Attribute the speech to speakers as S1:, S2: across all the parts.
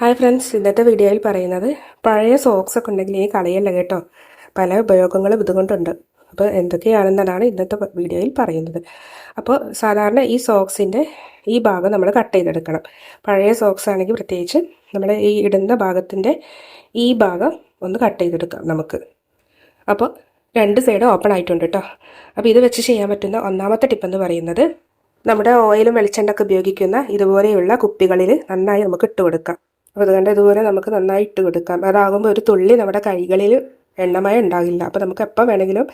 S1: Hi friends ഇന്നത്തെ വീഡിയോയിൽ പറയുന്നത് പഴയ സോക്സ് ഒക്കെ ഉണ്ടെങ്കിൽ ഈ കളയല്ല കേട്ടോ. പല ഉപയോഗങ്ങളും ഇതുകൊണ്ടുണ്ട്. അപ്പോൾ എന്തൊക്കെയാണെന്നതാണ് ഇന്നത്തെ വീഡിയോയിൽ പറയുന്നത്. അപ്പോൾ സാധാരണ ഈ സോക്സിന്റെ ഈ ഭാഗം നമ്മൾ കട്ട് ചെയ്തെടുക്കണം. പഴയ സോക്സ് ആണെങ്കിൽ പ്രത്യേകിച്ച് നമ്മൾ ഈ ഇടുന്ന ഭാഗത്തിന്റെ ഈ ഭാഗം ഒന്ന് കട്ട് ചെയ്തെടുക്കാം നമുക്ക്. അപ്പോൾ രണ്ട് സൈഡ് ഓപ്പൺ ആയിട്ടുണ്ട് കേട്ടോ. അപ്പോൾ ഇത് വെച്ച് ചെയ്യാൻ പറ്റുന്ന ഒന്നാമത്തെ ടിപ്പെന്ന് പറയുന്നത് നമ്മുടെ ഓയിലും വെളിച്ചെണ്ണൊക്കെ ഉപയോഗിക്കുന്ന ഇതുപോലെയുള്ള കുപ്പികളിൽ നന്നായി നമുക്ക് ഇട്ട് കൊടുക്കാം. അപ്പോൾ അതുകൊണ്ട് ഇതുപോലെ നമുക്ക് നന്നായി ഇട്ട് കൊടുക്കാം അതാകുമ്പോൾ ഒരു തുള്ളി നമ്മുടെ കൈകളിൽ എണ്ണമയം ഉണ്ടാകില്ല. അപ്പോൾ നമുക്ക് എപ്പോൾ വേണമെങ്കിലും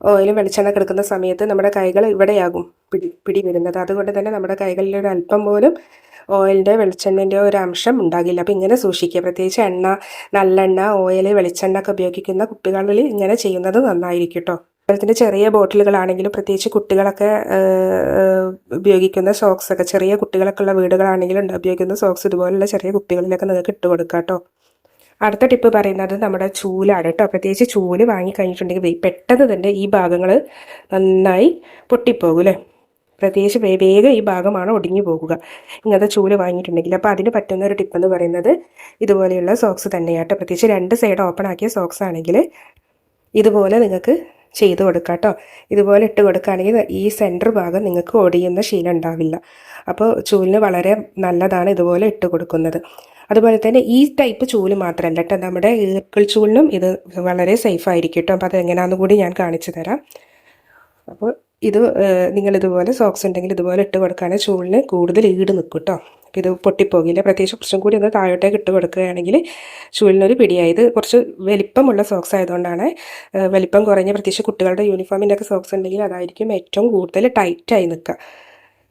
S1: ഓയിലും വെളിച്ചെണ്ണ കിടക്കുന്ന സമയത്ത് നമ്മുടെ കൈകൾ ഇവിടെയാകും പിടി പിടി വരുന്നത്. അതുകൊണ്ട് തന്നെ നമ്മുടെ കൈകളിൽ ഒരു അല്പം പോലും ഓയിലിന്റെ വെളിച്ചെണ്ണന്റെ ഒരു അംശം ഉണ്ടാകില്ല. അപ്പോൾ ഇങ്ങനെ സൂക്ഷിക്കുക. പ്രത്യേകിച്ച് എണ്ണ നല്ലെണ്ണ ഓയിൽ വെളിച്ചെണ്ണ ഒക്കെ ഉപയോഗിക്കുന്ന കുപ്പികളിൽ ഇങ്ങനെ ചെയ്യുന്നത് നന്നായിരിക്കും കേട്ടോ അതുപോലെ ചെറിയ ബോട്ടിലുകളാണെങ്കിലും പ്രത്യേകിച്ച് കുട്ടികളൊക്കെ ഉപയോഗിക്കുന്ന സോക്സ് ഒക്കെ ചെറിയ കുട്ടികളൊക്കെ ഉള്ള വീടുകളാണെങ്കിലും ഉപയോഗിക്കുന്ന സോക്സ് ഇതുപോലുള്ള ചെറിയ കുപ്പികളിലൊക്കെ നിങ്ങൾക്ക് ഇട്ട് കൊടുക്കാം കേട്ടോ. അടുത്ത ടിപ്പ് പറയുന്നത് നമ്മുടെ ചൂലാണ് കേട്ടോ. പ്രത്യേകിച്ച് ചൂൽ വാങ്ങിക്കഴിഞ്ഞിട്ടുണ്ടെങ്കിൽ പെട്ടെന്ന് തന്നെ ഈ ഭാഗങ്ങൾ നന്നായി പൊട്ടിപ്പോകും അല്ലേ? പ്രത്യേകിച്ച് വേഗം ഈ ഭാഗമാണ് ഒടിഞ്ഞു പോകുക. ഇങ്ങനത്തെ ചൂൽ വാങ്ങിയിട്ടുണ്ടെങ്കിൽ. അപ്പോൾ അതിന് പറ്റുന്ന ഒരു ടിപ്പ് എന്ന് പറയുന്നത് ഇതുപോലെയുള്ള സോക്സ് തന്നെയാട്ടോ പ്രത്യേകിച്ച് രണ്ട് സൈഡ് ഓപ്പൺ ആക്കിയ സോക്സ് ആണെങ്കിൽ ഇതുപോലെ നിങ്ങൾക്ക് ചെയ്ത് കൊടുക്കാം കേട്ടോ. ഇതുപോലെ ഇട്ട് കൊടുക്കുകയാണെങ്കിൽ ഈ സെന്റർ ഭാഗം നിങ്ങൾക്ക് ഒടിയുന്ന ശീലം ഉണ്ടാവില്ല. അപ്പോൾ ചൂലിന് വളരെ നല്ലതാണ് ഇതുപോലെ ഇട്ട് കൊടുക്കുന്നത്. അതുപോലെ തന്നെ ഈ ടൈപ്പ് ചൂൽ മാത്രമല്ല കേട്ടോ. നമ്മുടെ ഈർക്കിൾ ചൂലിനും ഇത് വളരെ സേഫ് ആയിരിക്കും കേട്ടോ. അപ്പോൾ അതെങ്ങനെയാണെന്ന് കൂടി ഞാൻ കാണിച്ചു തരാം. അപ്പോൾ ഇത് നിങ്ങൾ ഇതുപോലെ സോക്സ് ഉണ്ടെങ്കിൽ ഇതുപോലെ ഇട്ട് കൊടുക്കുകയാണെങ്കിൽ ചൂളിന് കൂടുതൽ ഈട് നിൽക്കും കേട്ടോ. ഇത് പൊട്ടിപ്പോകില്ല. പ്രത്യേകിച്ച് കുറച്ചും കൂടി ഒന്ന് താഴോട്ടേക്ക് ഇട്ട് കൊടുക്കുകയാണെങ്കിൽ ചൂലിനൊരു പിടിയായത് കുറച്ച് വലിപ്പമുള്ള സോക്സ് ആയതുകൊണ്ടാണ് വലിപ്പം കുറഞ്ഞ പ്രത്യേകിച്ച് കുട്ടികളുടെ യൂണിഫോമിന്റെ ഒക്കെ സോക്സ് ഉണ്ടെങ്കിൽ അതായിരിക്കും ഏറ്റവും കൂടുതൽ ടൈറ്റായി നിൽക്കുക.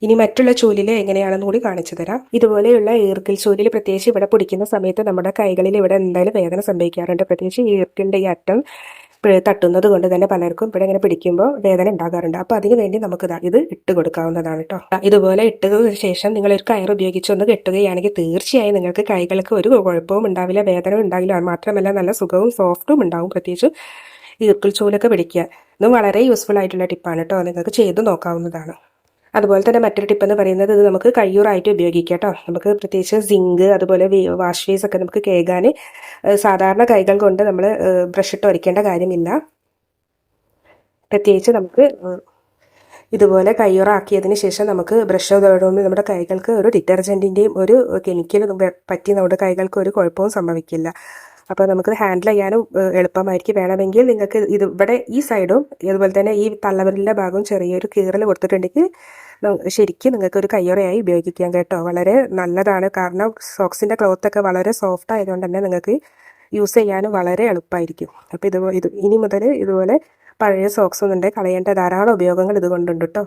S1: ഇനി മറ്റുള്ള ചൂലിൽ എങ്ങനെയാണെന്ന് കൂടി കാണിച്ചു തരാം. ഇതുപോലെയുള്ള ഈർക്കിൽ ചൂലിൽ പ്രത്യേകിച്ച് ഇവിടെ പിടിക്കുന്ന സമയത്ത് നമ്മുടെ കൈകളിൽ ഇവിടെ എന്തായാലും വേദന സംഭവിക്കാറുണ്ട്. പ്രത്യേകിച്ച് ഈർക്കിന്റെ ഈ അറ്റം തട്ടുന്നത് കൊണ്ട് തന്നെ പലർക്കും ഇവിടെ ഇങ്ങനെ പിടിക്കുമ്പോൾ വേദന ഉണ്ടാകാറുണ്ട്. അപ്പോൾ അതിന് വേണ്ടി നമുക്ക് ഇത് ഇട്ട് കൊടുക്കാവുന്നതാണ് കേട്ടോ ഇതുപോലെ ഇട്ടതിന് ശേഷം നിങ്ങൾ ഒരു കയർ ഉപയോഗിച്ച് ഒന്ന് കെട്ടുകയാണെങ്കിൽ തീർച്ചയായും നിങ്ങൾക്ക് കൈകൾക്ക് ഒരു കുഴപ്പവും ഉണ്ടാവില്ല വേദന ഉണ്ടാവില്ല. മാത്രമല്ല നല്ല സുഖവും സോഫ്റ്റും ഉണ്ടാവും പ്രത്യേകിച്ച് ഈർക്കിൾ ചൂലൊക്കെ പിടിക്കുക. ഇതും വളരെ യൂസ്ഫുൾ ആയിട്ടുള്ള ടിപ്പാണ് കേട്ടോ നിങ്ങൾക്ക് ചെയ്ത് നോക്കാവുന്നതാണ്. അതുപോലെ തന്നെ മറ്റൊരു ടിപ്പ് എന്ന് പറയുന്നത് ഇത് നമുക്ക് കയ്യൂറായിട്ട് ഉപയോഗിക്കാം കേട്ടോ. നമുക്ക് പ്രത്യേകിച്ച് സിങ്ക് അതുപോലെ വാഷ് ഫേസ് ഒക്കെ നമുക്ക് കേൾക്കാൻ സാധാരണ കൈകൾ കൊണ്ട് നമ്മൾ ബ്രഷ് ഇട്ട് ഒരിക്കേണ്ട കാര്യമില്ല. പ്രത്യേകിച്ച് നമുക്ക് ഇതുപോലെ കയ്യുറാക്കിയതിന് ശേഷം നമുക്ക് ബ്രഷ് തൊടുമ്പോൾ നമ്മുടെ കൈകൾക്ക് ഒരു ഡിറ്റർജന്റിന്റെയും ഒരു കെമിക്കലും പറ്റി നമ്മുടെ കൈകൾക്ക് ഒരു കുഴപ്പവും സംഭവിക്കില്ല. അപ്പോൾ നമുക്ക് ഹാൻഡിൽ ചെയ്യാനും എളുപ്പമായിരിക്കും. വേണമെങ്കിൽ നിങ്ങൾക്ക് ഇത് ഇവിടെ ഈ സൈഡും അതുപോലെ തന്നെ ഈ തള്ളവരിലെ ഭാഗവും ചെറിയൊരു കീറൽ കൊടുത്തിട്ടുണ്ടെങ്കിൽ ശരിക്കും നിങ്ങൾക്ക് ഒരു കയ്യൊറയായി ഉപയോഗിക്കാം കേട്ടോ. വളരെ നല്ലതാണ്. കാരണം സോക്സിന്റെ ക്ലോത്തൊക്കെ വളരെ സോഫ്റ്റ് ആയതുകൊണ്ട് തന്നെ നിങ്ങൾക്ക് യൂസ് ചെയ്യാനും വളരെ എളുപ്പമായിരിക്കും. അപ്പോൾ ഇത് ഇത് ഇനി മുതൽ ഇതുപോലെ പഴയ സോക്സ് ഒന്നുണ്ടെങ്കിൽ കളയേണ്ട ധാരാളം ഉപയോഗങ്ങൾ ഇതുകൊണ്ടുണ്ട് കേട്ടോ.